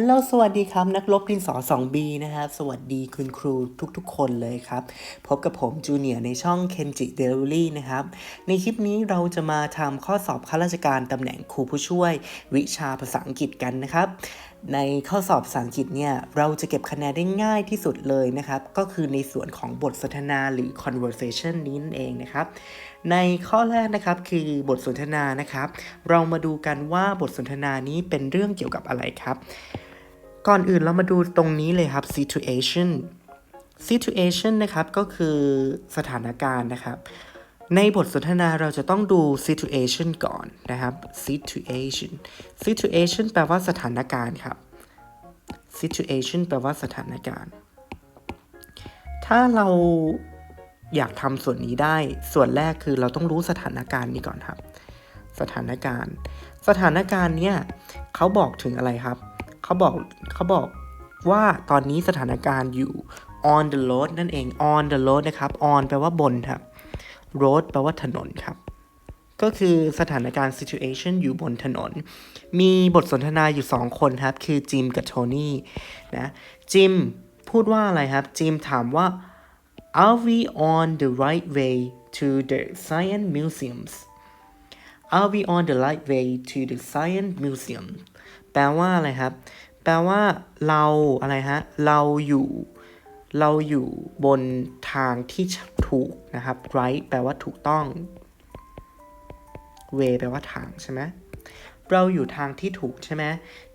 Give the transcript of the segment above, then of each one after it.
ฮัลโหลสวัสดีครับ นักลบดินสอ 2B นะครับ สวัสดีคุณครูทุกๆ คนเลยครับ พบกับผมจูเนียร์ในช่อง Kenji Delivery นะครับ ในคลิปนี้เราจะมาทำข้อสอบข้าราชการตำแหน่งครูผู้ช่วย วิชาภาษาอังกฤษกันนะครับในข้อสอบภาษาอังกฤษเนี่ยเราจะเก็บคะแนนได้ง่ายที่สุดเลยนะครับ ก็คือในส่วนของบทสนทนาหรือ conversation นี้นั่นเองนะครับ ในข้อแรกนะครับคือบทสนทนานะครับ เรามาดูกันว่าบทสนทนานี้เป็นเรื่องเกี่ยวกับอะไรครับ ก่อนอื่นเรามาดูตรงนี้เลยครับ situation situation นะครับก็คือสถานการณ์นะครับ ในบทสนทนาเราจะต้องดู situation ก่อนนะครับ situation situation แปลว่าสถานการณ์ครับ situation แปลว่าสถานการณ์ ถ้าเราอยากทำส่วนนี้ได้ ส่วนแรกคือเราต้องรู้สถานการณ์นี้ก่อนครับ สถานการณ์ สถานการณ์เนี่ยเขาบอกถึงอะไรครับ เขาบอกเขาบอกว่าตอนนี้สถานการณ์อยู่ on the road นั่นเอง on the road นะครับ on แปลว่าบนครับ road แปลว่าถนนครับ ก็คือสถานการณ์ situation อยู่บนถนน มีบทสนทนาอยู่ 2 คนครับ คือจิมกับโทนี่นะ จิมพูดว่าอะไรครับ จิมถามว่า are we on the right way to the science museums Are we on the right way to the science museum แปลว่าอะไรครับ แปลว่าเราอะไรฮะ เราอยู่ เราอยู่บนทางที่ถูกนะครับ right แปลว่าถูกต้อง way แปลว่าทางใช่ไหมเราอยู่ทางที่ถูกใช่ไหม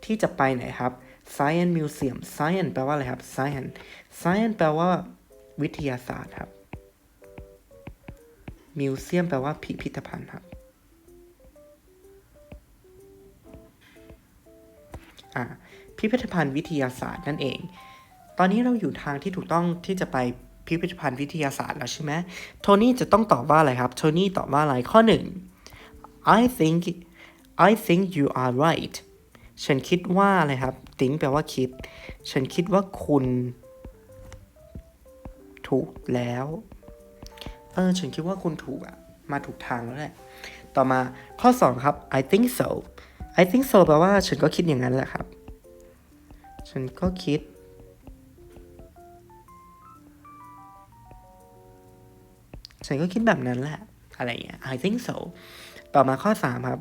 ที่จะไปไหนครับ science museum science แปลว่าอะไรครับ science science แปลว่า วิทยาศาสตร์ครับ museum แปลว่าพิพิธภัณฑ์ครับ พิพิธภัณฑ์วิทยาศาสตร์นั่นเอง ตอนนี้เราอยู่ทางที่ถูกต้องที่จะไปพิพิธภัณฑ์วิทยาศาสตร์แล้วใช่ไหมโทนี่จะต้องตอบว่าอะไรครับ โทนี่ตอบว่าอะไรข้อหนึ่ง I think I think you are right ฉันคิดว่าอะไรครับ think แปลว่าคิด ฉันคิดว่าคุณ ถูกแล้ว เออ ฉันคิดว่าคุณถูกอะมาถูกทางแล้วแหละ ต่อมาข้อ 2 ครับ I think so I think so แปลว่าฉันก็คิดอย่างนั้นแหละครับ ฉันก็คิด ฉันก็คิดแบบนั้นแหละ อะไรเงี้ย I think so ต่อมาข้อ 3 ครับ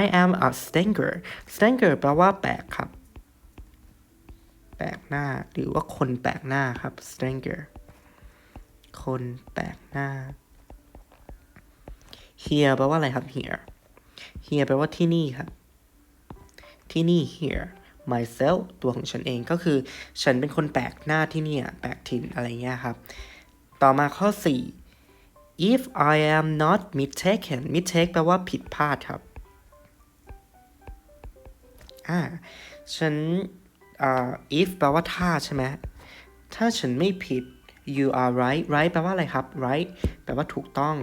I am a stanger stanger แปลว่าแปลกครับ แปลกหน้า หรือว่าคนแปลกหน้าครับ stanger คนแปลกหน้า here แปลว่าอะไรครับ here here แปลว่าที่นี่ครับ ที่นี่ here myself ตัวของฉันเองก็คือ ฉันเป็นคนแปลกหน้าที่นี่แปลกถิ่นอะไรเงี้ยครับ ต่อมาข้อ 4 if I am not mistaken mistake แปลว่าผิดพลาดครับอ่าฉันอ่า if แปลว่าถ้าใช่ไหมถ้าฉันไม่ผิด you are right right แปลว่าอะไรครับ right แปลว่าถูกต้อง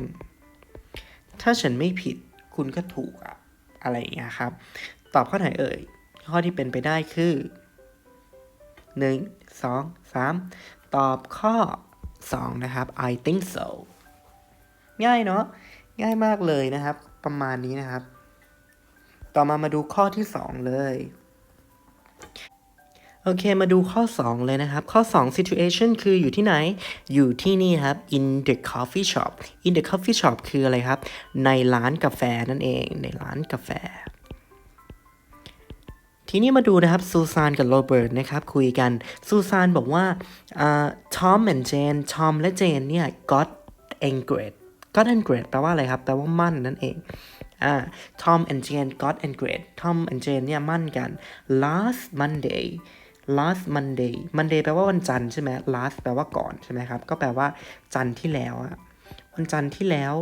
ถ้าฉันไม่ผิด คุณก็ถูกอะอะไรอย่างเงี้ยครับ ตอบข้อไหนเอ่ย ข้อที่เป็นไปได้คือ 1 2 3 ตอบข้อ 2 นะครับ I think so ง่ายเนาะง่ายมากเลยนะครับ ประมาณนี้นะครับ ต่อมามาดูข้อที่ 2 เลยโอเค มาดูข้อ 2 เลยนะครับ ข้อ 2 situation คืออยู่ที่ไหน อยู่ที่นี่ครับ in the coffee shop in the coffee shop คืออะไรครับ ในร้านกาแฟนั่นเอง ในร้านกาแฟ ทีนี้มาดูนะครับซูซานกับโรเบิร์ตนะครับคุยกันซูซานบอกว่าทอมและเจนทอมและเจนเนี่ย got engaged got engaged แปลว่าอะไรครับ แปลว่ามั่นนั่นเองอ่า Tom and Jane got engaged Tom and Jane เนี่ยมั่นกัน last Monday last Monday Monday แปลว่าวันจันทร์ใช่ไหม last แปลว่าก่อนใช่ไหมครับ ก็แปลว่าจันทร์ที่แล้วอะวันจันทร์ที่แล้ว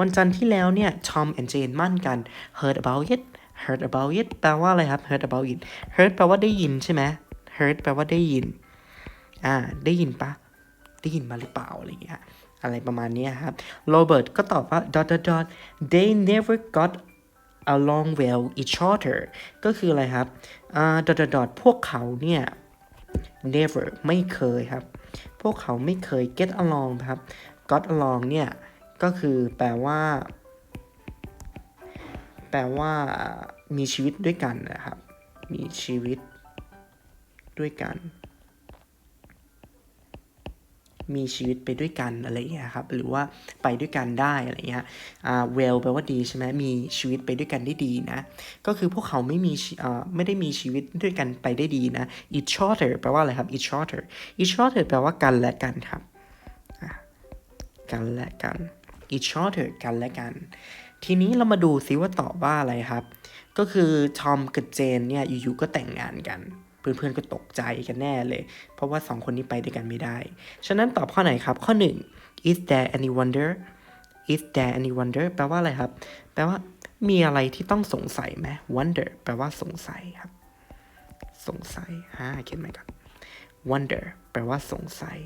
วันจันทร์ที่แล้วเนี่ย Tom and Jane มั่นกัน heard about it heard about it แปลว่าอะไรครับ heard about it heard แปลว่าได้ยินใช่ไหม heard แปลว่าได้ยิน อ่า ได้ยินปะ ได้ยินมาหรือเปล่าอะไรเงี้ย อะไรประมาณนี้ครับ โรเบิร์ตก็ตอบว่า dot dot dot they never got along well each other ก็คืออะไรครับ อ่า dot dot dot พวกเขาเนี่ย never ไม่เคยครับ พวกเขาไม่เคย get along ครับ got along เนี่ย ก็คือแปลว่า แปลว่ามีชีวิตด้วยกันนะครับ มีชีวิตด้วยกัน มีชีวิตไปด้วยกันอะไรอย่างเงี้ยครับ หรือว่าไปด้วยกันได้อะไรเงี้ย อ่า well แปลว่าดีใช่ไหมมีชีวิตไปด้วยกันได้ดีนะ ก็คือพวกเขาไม่มีอ่าไม่ได้มีชีวิตด้วยกันไปได้ดีนะ each other แปลว่าอะไรครับ each other each other แปลว่ากันและกันครับ กันและกัน each other กันและกัน ทีนี้เรามาดูซิว่าตอบว่าอะไรครับ ก็คือทอมกับเจนเนี่ยอยู่ๆก็แต่งงานกัน เพื่อนๆก็ตกใจกันแน่เลย เพราะว่าสองคนนี้ไปด้วยกันไม่ได้ ฉะนั้นตอบข้อไหนครับ ข้อ 1 is there any wonder is there any wonder แปลว่าอะไรครับ แปลว่ามีอะไรที่ต้องสงสัยไหม wonder แปลว่าสงสัยครับ สงสัยอ่าเขียนไหมครับ wonder แปลว่าสงสัย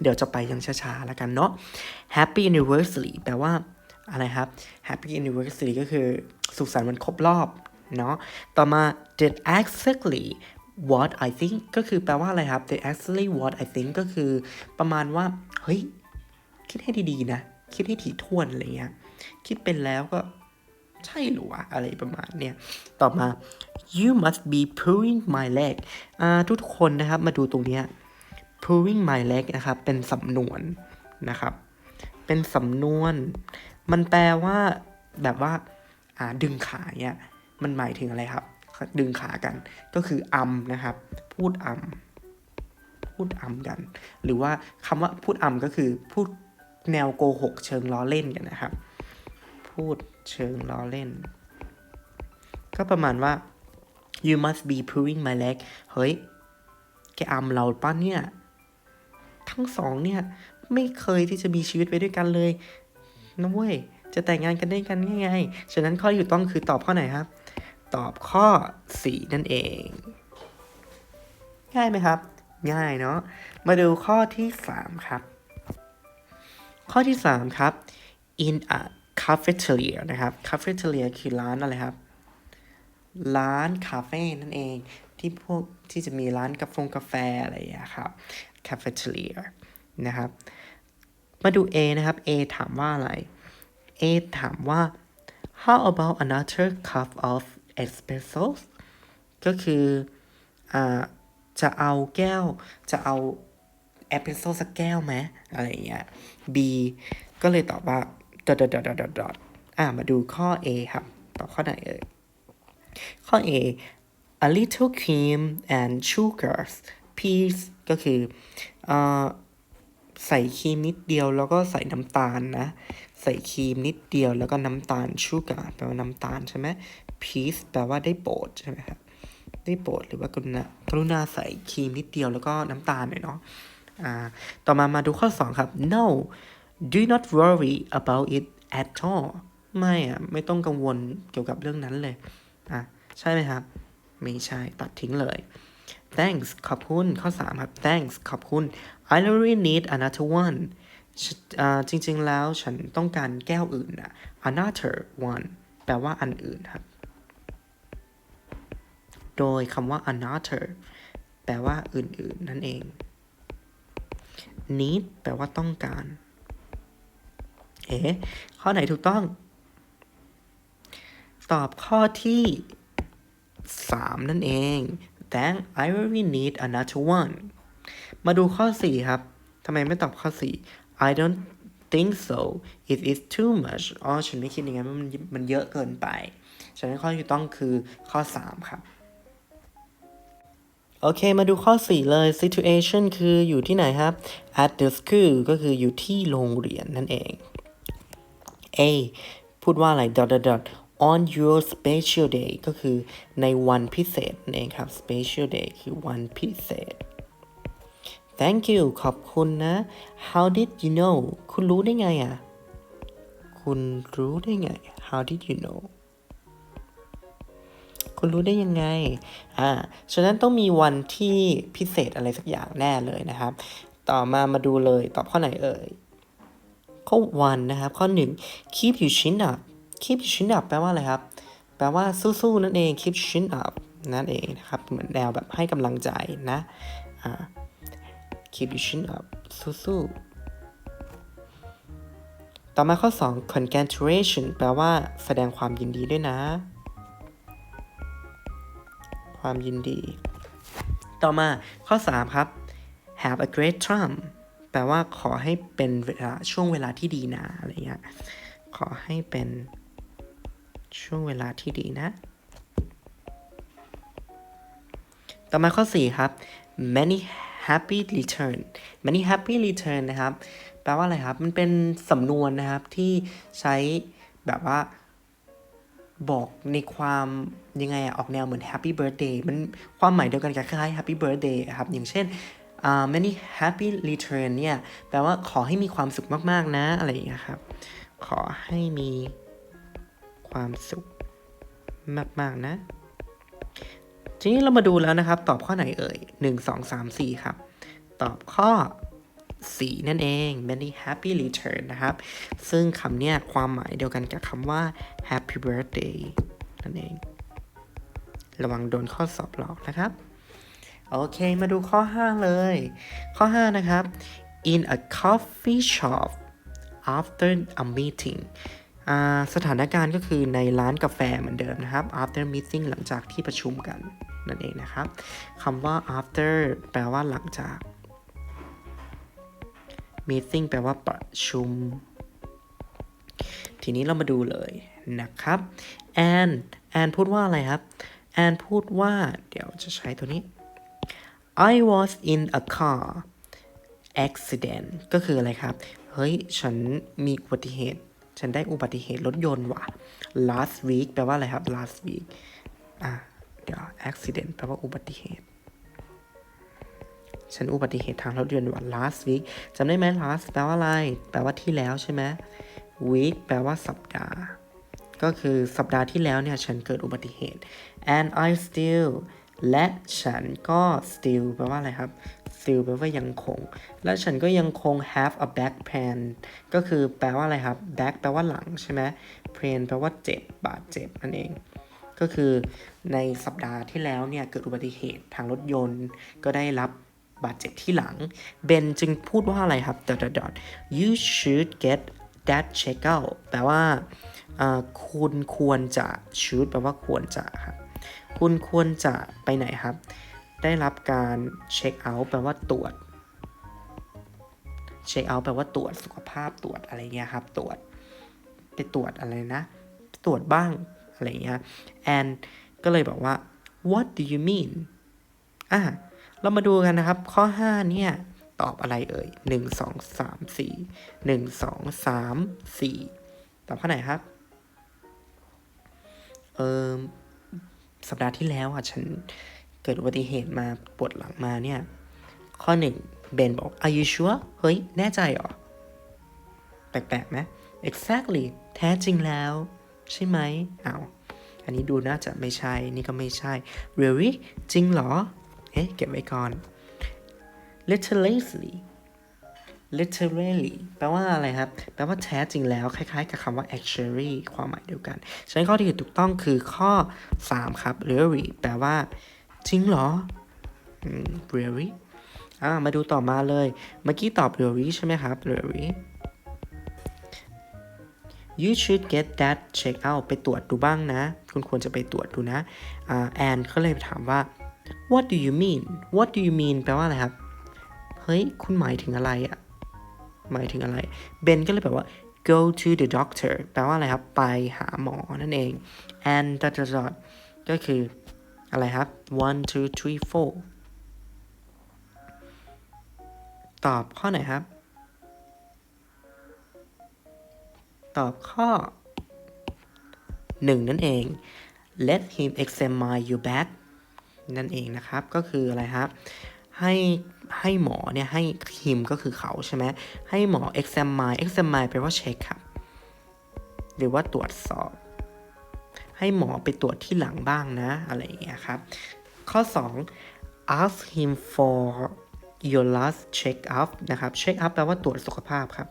เดี๋ยวจะไปยังช้าๆแล้วกันเนาะ happy anniversary แปลว่า อะไรครับ happy anniversary ก็คือสุขสันต์วันครบรอบเนาะต่อมา did exactly what I think ก็คือแปลว่าอะไรครับ did exactly what I think ก็คือประมาณว่า เฮ้ย คิดให้ดีๆนะ คิดให้ถี่ถ้วนอะไรเงี้ย คิดเป็นแล้วก็ใช่หรือวะอะไรประมาณเนี้ย ต่อมา you must be pulling my leg อ่าทุกคนนะครับมาดูตรงเนี้ย pulling my leg นะครับ เป็นสำนวนนะครับ เป็นสำนวน มันแปลว่าแบบว่าอ่าดึงขาเนี่ยมันหมายถึงอะไรครับ ดึงขากัน ก็คืออัมนะครับ พูดอัมพูดอัมกัน หรือว่าคำว่าพูดอัมก็คือพูดแนวโกหกเชิงล้อเล่นกันนะครับ พูดเชิงล้อเล่น ก็ประมาณว่า you must be pulling my leg เฮ้ย แกอัมเราป้ะเนี่ย ทั้งสองเนี่ย ไม่เคยที่จะมีชีวิตไปด้วยกันเลย นะเว้ย จะแต่งงานกันได้กันง่ายๆ ฉะนั้นข้อที่ถูกต้องคือตอบข้อไหนครับ ตอบข้อ 4 นั่นเอง ง่ายไหมครับ ง่ายเนาะ มาดูข้อที่ 3 ครับ ข้อที่ 3 ครับ in a cafeteria นะครับ cafeteria คือร้านอะไรครับ ร้านคาเฟ่นั่นเองที่พวกที่จะมีร้านกาแฟกาแฟอะไรอย่างนี้ครับ cafeteria นะครับ มาดู A นะครับ A ถามว่าอะไร A ถามว่า how about another cup of espresso ก็คืออ่าจะเอาแก้ว จะเอาเอสเปรสโซ่สักแก้วไหมอะไรอย่างเงี้ย B ก็เลยตอบว่า dot dot dot dot dot อ่ามาดูข้อ A ครับ ตอบข้อไหนเอ่ย ข้อ A a little cream and sugars please ก็คืออ่อ ใส่ครีมนิดเดียวแล้วก็ใส่น้ำตาลนะ ใส่ครีมนิดเดียวแล้วก็น้ำตาล sugar แปลว่าน้ำตาลใช่ไหม please แปลว่าได้โปรดใช่ไหมครับได้โปรดหรือว่ากรุณากรุณาใส่ครีมนิดเดียวแล้วก็น้ำตาลหน่อยเนาะอ่าต่อมามาดูข้อ 2 ครับ no do not worry about it at all ไม่อะไม่ต้องกังวลเกี่ยวกับเรื่องนั้นเลยอะใช่ไหมครับ ไม่ใช่ตัดทิ้งเลย thanks ขอบคุณ ข้อ 3 ครับ thanks ขอบคุณ I don't really need another one อะจริงๆแล้วฉันต้องการแก้วอื่นอะ another one แปลว่าอันอื่นครับ โดยคำว่า another แปลว่าอื่นๆ นั่นเอง need แปลว่าต้องการ เอ๊ข้อไหนถูกต้อง ตอบข้อที่ 3 นั่นเอง then I really need another one มาดูข้อ 4 ครับ ทำไมไม่ตอบข้อ 4 I don't think so it is too much อ๋อ ฉันไม่คิดอย่างนั้นมันมันเยอะเกินไป ฉะนั้นข้อที่ต้องคือข้อ 3 ครับ โอเค มาดูข้อ 4 เลย situation คืออยู่ที่ไหนครับ at the school ก็คืออยู่ที่โรงเรียนนั่นเอง A พูดว่าอะไร dot dot dot on your special day ก็คือในวันพิเศษนั่นเองครับ special day คือวันพิเศษ thank you ขอบคุณนะ how did you know คุณรู้ได้ไงอะ คุณรู้ได้ไง how did you know คุณรู้ได้ยังไง อ่า ฉะนั้นต้องมีวันที่พิเศษอะไรสักอย่างแน่เลยนะครับ ต่อมามาดูเลย ตอบข้อไหนเอ่ย ข้อ one นะครับ ข้อ 1 keep your chin up keep chin up แปลว่าอะไรครับ แปลว่าสู้ๆนั่นเอง keep chin up นั่นเองนะครับ เหมือนแนวแบบให้กำลังใจนะอ่า keep chin up สู้ๆต่อมาข้อ 2 congratulation แปลว่าแสดงความยินดีด้วยนะ ความยินดี ต่อมาข้อ 3 ครับ have a great time แปลว่าขอให้เป็นเวลาช่วงเวลาที่ดีนะอะไรเงี้ย ขอให้เป็น ช่วงเวลาที่ดีนะ ต่อมาข้อ 4 ครับ many happy return many happy return นะครับ แปลว่าอะไรครับ มันเป็นสำนวนนะครับที่ใช้แบบว่าบอกในความยังไงอะออกแนวเหมือน happy birthday มันความหมายเดียวกันกับคล้ายๆ happy birthday อะครับ อย่างเช่นอ่า many happy return เนี่ย แปลว่าขอให้มีความสุขมาก ๆ นะ อะไรอย่างเงี้ยครับ ขอให้มี ความสุขมากๆนะทีนี้เรามาดูแล้วนะครับ ตอบข้อไหนเอ่ย 1 2 3 4 ครับ ตอบข้อ 4 นั่นเอง many happy return นะครับ ซึ่งคำเนี้ยความหมายเดียวกันกับคำว่า happy birthday นั่นเอง ระวังโดนข้อสอบหลอกนะครับ โอเค มาดูข้อ 5 เลย ข้อ 5 นะครับ in a coffee shop after a meeting สถานการณ์ก็คือในร้านกาแฟเหมือนเดิมนะครับ after meeting หลังจากที่ประชุมกันนั่นเองนะครับคำว่า after แปลว่าหลังจาก meeting แปลว่าประชุม ทีนี้เรามาดูเลยนะครับ and and พูดว่าอะไรครับ and พูดว่า เดี๋ยวจะใช้ตัวนี้ I was in a car accident ก็คืออะไรครับ เฮ้ย ฉันมีอุบัติเหตุ ฉันได้อุบัติเหตุรถยนต์ว่ะ last week แปลว่าอะไรครับ last week อะเดี๋ยว accident แปลว่าอุบัติเหตุ ฉันอุบัติเหตุทางรถยนต์ว่ะ last week จำได้ไหม last แปลว่าอะไร แปลว่าที่แล้วใช่ไหม week แปลว่าสัปดาห์ ก็คือสัปดาห์ที่แล้วเนี่ย ฉันเกิดอุบัติเหตุ and I still และฉันก็ still แปลว่าอะไรครับ still แปลว่ายังคง และฉันก็ยังคง have a back pain ก็คือแปลว่าอะไรครับ back แปลว่าหลังใช่ไหม pain แปลว่าเจ็บบาดเจ็บนั่นเอง ก็คือในสัปดาห์ที่แล้วเนี่ย เกิดอุบัติเหตุทางรถยนต์ ก็ได้รับบาดเจ็บที่หลัง เบนจึงพูดว่าอะไรครับ dot dot dot you should get that check out แปลว่าอ่าคุณควรจะ should แปลว่าควรจะครับ คุณควรจะไปไหนครับ ได้รับการเช็คเอาท์แปลว่าตรวจเช็คเอาท์แปลว่าตรวจสุขภาพตรวจอะไรเงี้ยครับ ตรวจไปตรวจอะไรนะ ตรวจบ้างอะไรเงี้ย and ก็เลยบอกว่า what do you mean อะเรามาดูกันนะครับ ข้อ 5 เนี่ย ตอบอะไรเอ่ย 1 2 3 4 1 2 3 4 ตอบข้อไหนครับ เออสัปดาห์ที่แล้วอะ ฉัน เกิดอุบัติเหตุมาปวดหลังมาเนี่ย ข้อ 1 เบนบอก are you sure เฮ้ย แน่ใจเหรอ แปลกๆไหม exactly แท้จริงแล้ว ใช่ไหมเอาวอันนี้ดูน่าจะไม่ใช่ นี่ก็ไม่ใช่ really จริงเหรอ เอ๊ะ เก็บไว้ก่อน literally literally แปลว่าอะไรครับ แปลว่าแท้จริงแล้ว คล้ายๆ กับคำว่า actually ความหมายเดียวกัน ฉะนั้นข้อที่ถูกต้องคือข้อ 3 ครับ really แปลว่า จริงเหรอ really อ่ามาดูต่อมาเลย เมื่อกี้ตอบ really ใช่ไหมครับ really you should get that check out ไปตรวจดูบ้างนะ คุณควรจะไปตรวจดูนะอ่าแอนก็เลยถามว่า what do you mean what do you mean แปลว่าอะไรครับ เฮ้ย คุณหมายถึงอะไรอะหมายถึงอะไร เบนก็เลยแบบว่า go to the doctor แปลว่าอะไรครับ ไปหาหมอนั่นเอง and dot dot dot ก็คือ อะไรครับ one two three four ตอบข้อไหนครับ ตอบข้อ 1 นั่นเอง let him examine your back นั่นเองนะครับ ก็คืออะไรครับ ให้ให้หมอเนี่ย ให้ him ก็คือเขาใช่ไหม ให้หมอ examine examine แปลว่าเช็คครับ หรือว่าตรวจสอบ ให้หมอไปตรวจที่หลังบ้างนะอะไรอย่างเงี้ยครับ ข้อ 2 ask him for your last check up นะครับ check up แปลว่าตรวจสุขภาพครับ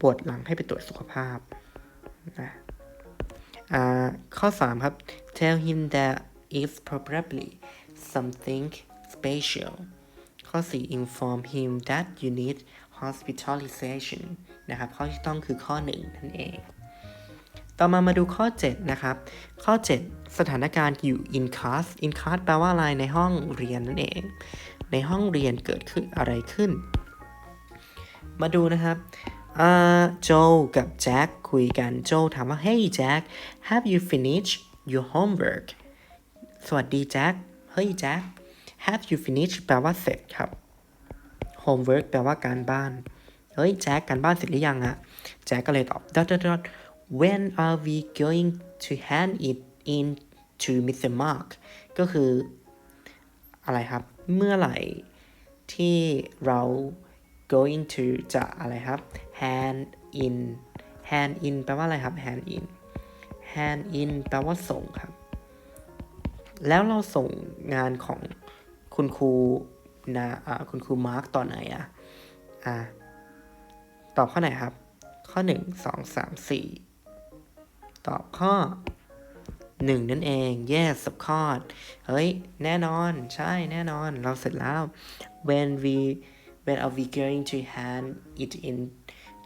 ปวดหลังให้ไปตรวจสุขภาพนะข้อ 3 ครับ tell him that it's probably something special ข้อ 4 inform him that you need hospitalization นะครับ ข้อที่ต้องคือข้อ 1 นั่นเอง ต่อมามาดูข้อ 7 นะครับ ข้อ 7 สถานการณ์อยู่ in class in class แปลว่าอะไรในห้องเรียนนั่นเอง ในห้องเรียนเกิดขึ้นอะไรขึ้น มาดูนะครับโจกับแจ็คคุยกันโจถามว่า hey Jack have you finished your homework สวัสดีแจ็คเฮ้ยแจ็ค have you finished แปลว่าเสร็จครับ homework แปลว่าการบ้าน เฮ้ยแจ็คการบ้านเสร็จหรือยังอะแจ็คก็เลยตอบ dot dot dot when are we going to hand it in to Mr. Mark ก็คืออะไรครับ เมื่อไหร่ที่เรา going to จะอะไรครับ hand in hand in แปลว่าอะไรครับ hand in hand in แปลว่าส่งครับ แล้วเราส่งงานของคุณครูนะอ่าคุณครูมาร์กตอนไหนอะอ่าตอบข้อไหนครับ ข้อ 1 2 3 4 ตอบข้อ 1 นั่นเอง yes of course เฮ้ย แน่นอนใช่แน่นอน เราเสร็จแล้ว when we when are we going to hand it in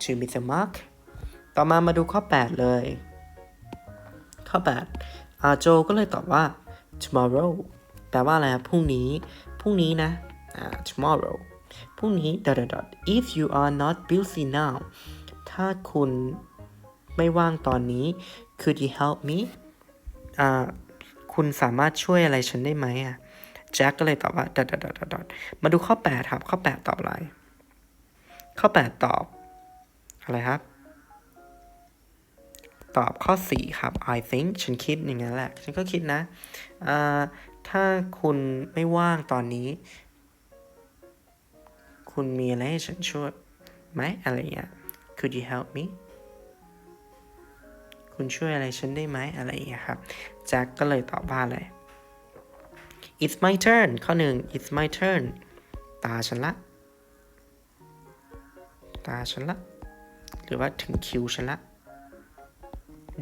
to Mr. Mark ต่อมามาดูข้อ 8 เลย ข้อ 8 อาโจก็เลยตอบว่า tomorrow แปลว่าอะไรครับพรุ่งนี้ พรุ่งนี้นะอ่า tomorrow พรุ่งนี้ dot dot dot if you are not busy now ถ้าคุณไม่ว่างตอนนี้ could you help me อ่าคุณสามารถช่วยอะไรฉันได้ไหมอะแจ็คก็เลยตอบว่า dot dot dot dot dot มาดูข้อ 8 ครับ ข้อ 8 ตอบอะไร ข้อ 8 ตอบ อะไรครับ ตอบข้อ 4 ครับ I think ฉันคิดอย่างนั้นแหละ ฉันก็คิดนะ ถ้าคุณไม่ว่างตอนนี้ คุณมีอะไรให้ฉันช่วยไหมอะไรเงี้ย Could you help me คุณช่วยอะไรฉันได้ไหมอะไรอย่างเงี้ยครับแจ็คก็เลยตอบว่าอะไร It's my turn ข้อหนึ่ง It's my turn ตาฉันละ ตาฉันละ หรือว่าถึงคิวฉันละ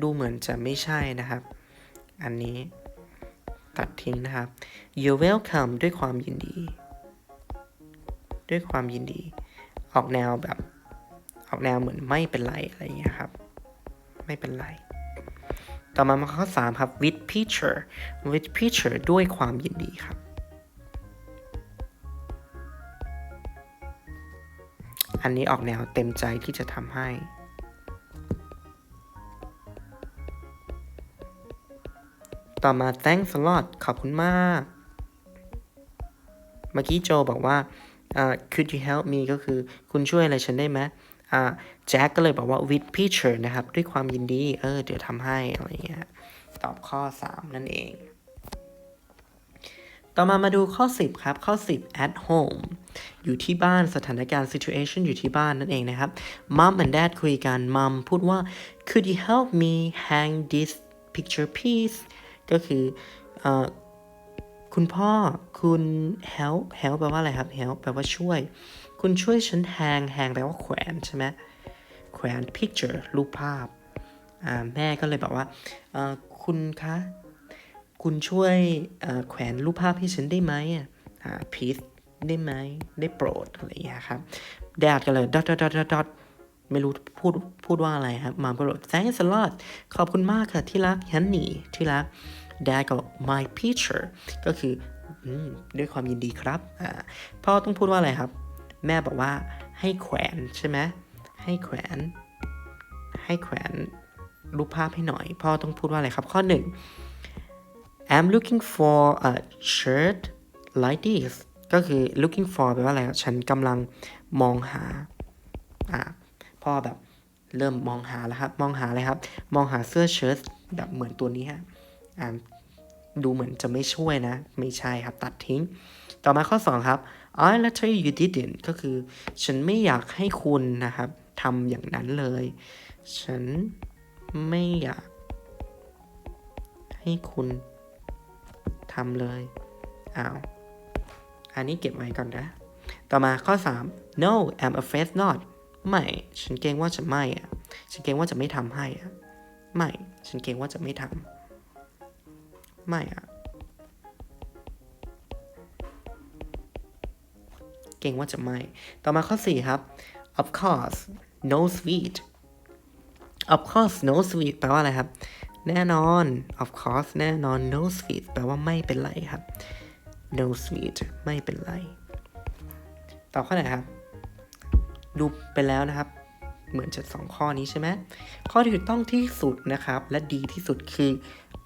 ดูเหมือนจะไม่ใช่นะครับ อันนี้ตัดทิ้งนะครับ You're welcome ด้วยความยินดี ด้วยความยินดี ออกแนวแบบ ออกแนวเหมือนไม่เป็นไรอะไรอย่างเงี้ยครับ ไม่เป็นไร ต่อมามาข้อ 3 ครับ with picture with picture ด้วยความยินดีครับอันนี้ออกแนวเต็มใจที่จะทำให้ ต่อมา thanks a lot ขอบคุณมาก เมื่อกี้โจบอกว่าอ่า could you help me ก็คือคุณช่วยอะไรฉันได้ไหม อ่าแจ็คก็เลยบอกว่า with picture นะครับ ด้วยความยินดี เออ เดี๋ยวทำให้อะไรเงี้ยตอบข้อ 3 นั่นเอง ต่อมามาดูข้อ 10 ครับ ข้อ 10 at home อยู่ที่บ้านสถานการณ์ situation อยู่ที่บ้านนั่นเองนะครับ mom and dad คุยกัน mom พูดว่า could you help me hang this picture piece ก็คืออคุณพ่อคุณ help help แปลว่าอะไรครับ help แปลว่าช่วย คุณช่วยฉัน hang hang แปลว่าแขวนใช่ไหมแขวน picture รูปภาพอ่าแม่ก็เลยบอกว่าเอ่อคุณคะ คุณช่วยเอ่อแขวนรูปภาพให้ฉันได้ไหมอะอ่า please ได้ไหม ได้โปรดอะไรอย่างเงี้ยครับ แดดก็เลย dot dot dot dot dot ไม่รู้พูดพูดว่าอะไรครับมามก็บอก thanks a lot ขอบคุณมากค่ะที่รักฮันนี่ที่รัก แดดก็ my picture ก็คืออืมด้วยความยินดีครับอ่าพ่อต้องพูดว่าอะไรครับ แม่บอกว่าให้แขวนใช่ไหมให้แขวน ให้แขวนรูปภาพให้หน่อย พ่อต้องพูดว่าอะไรครับ ข้อหนึ่ง I'm looking for a shirt like this ก็คือ looking for แปลว่าอะไรครับฉันกำลังมองหา อ่า พ่อแบบเริ่มมองหาแล้วครับ มองหาอะไรครับ มองหาเสื้อเชิ้ตแบบเหมือนตัวนี้ฮะ อ่า ดูเหมือนจะไม่ช่วยนะ ไม่ใช่ครับ ตัดทิ้ง ต่อมาข้อ 2 ครับ I letter you didn't ก็คือ ฉันไม่อยากให้คุณนะครับทำอย่างนั้นเลย ฉันไม่อยาก ให้คุณทำเลย อ้าว อันนี้เก็บไว้ก่อนนะ ต่อมาข้อ 3 no I'm afraid not ไม่ ฉันเกรงว่าจะไม่อะฉันเกรงว่าจะไม่ทำให้อะไม่ ฉันเกรงว่าจะไม่ทำไม่อะ เกรงว่าจะไม่ ต่อมาข้อ 4 ครับ of course no sweet of course no sweet แปลว่าอะไรครับ แน่นอน of course แน่นอน no sweet แปลว่าไม่เป็นไรครับ no sweet ไม่เป็นไร ต่อข้อไหนครับ ดูไปแล้วนะครับ เหมือนจะสองข้อนี้ใช่ไหมข้อที่ถูกต้องที่สุดนะครับ และดีที่สุดคือ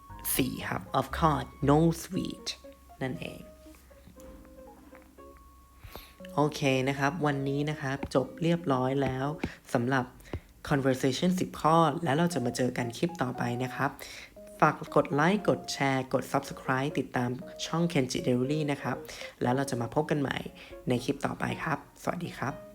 4 ครับ of course no sweet นั่นเอง โอเคนะครับ วันนี้นะครับจบเรียบร้อยแล้วสำหรับ conversation 10 ข้อ แล้วเราจะมาเจอกันคลิปต่อไปนะครับ ฝากกดไลค์ กดแชร์ กด subscribe ติดตามช่อง Kenji Daily นะครับ แล้วเราจะมาพบกันใหม่ในคลิปต่อไปครับ สวัสดีครับ